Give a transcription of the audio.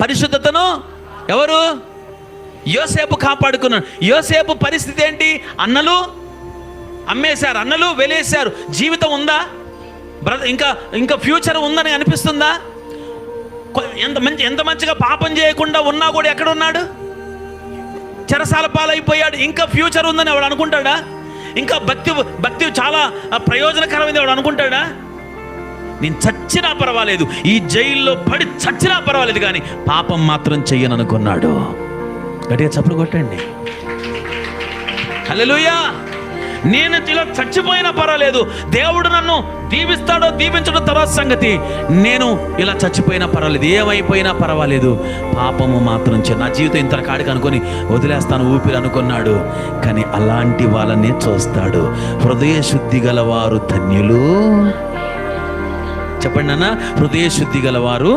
పరిశుద్ధతను ఎవరు? యోసేపు కాపాడుకున్నాడు. యోసేపు పరిస్థితి ఏంటి? అన్నలు అమ్మేశారు అన్నలు వెలేశారు జీవితం ఉందా? బ్రద ఇంకా ఇంకా ఫ్యూచర్ ఉందని అనిపిస్తుందా? ఎంత మంచి ఎంత మంచిగా పాపం చేయకుండా ఉన్నా కూడా ఎక్కడ ఉన్నాడు చెరసాల పాలైపోయాడు. ఇంకా ఫ్యూచర్ ఉందని ఎవడు అనుకుంటాడా? ఇంకా భక్తి భక్తి చాలా ప్రయోజనకరమైంది ఎవడు అనుకుంటాడా? నేను చచ్చినా పర్వాలేదు ఈ జైల్లో పడి చచ్చినా పర్వాలేదు కానీ పాపం మాత్రం చెయ్యను అనుకున్నాడు గట్టిగా చప్పుడు కొట్టండి. హలోయా నేను ఇలా చచ్చిపోయినా పర్వాలేదు దేవుడు నన్ను దీవిస్తాడో దీవించడో తర్వాత సంగతి నేను ఇలా చచ్చిపోయినా పర్వాలేదు ఏమైపోయినా పర్వాలేదు పాపము మాత్రం చే నా జీవితం ఇంత కాడికి అనుకొని వదిలేస్తాను ఊపిరి అనుకున్నాడు కానీ అలాంటి వాళ్ళనే చూస్తాడు. హృదయ శుద్ధి గలవారు ధన్యులు. చెప్పండి అన్న హృదయ శుద్ధి గలవారు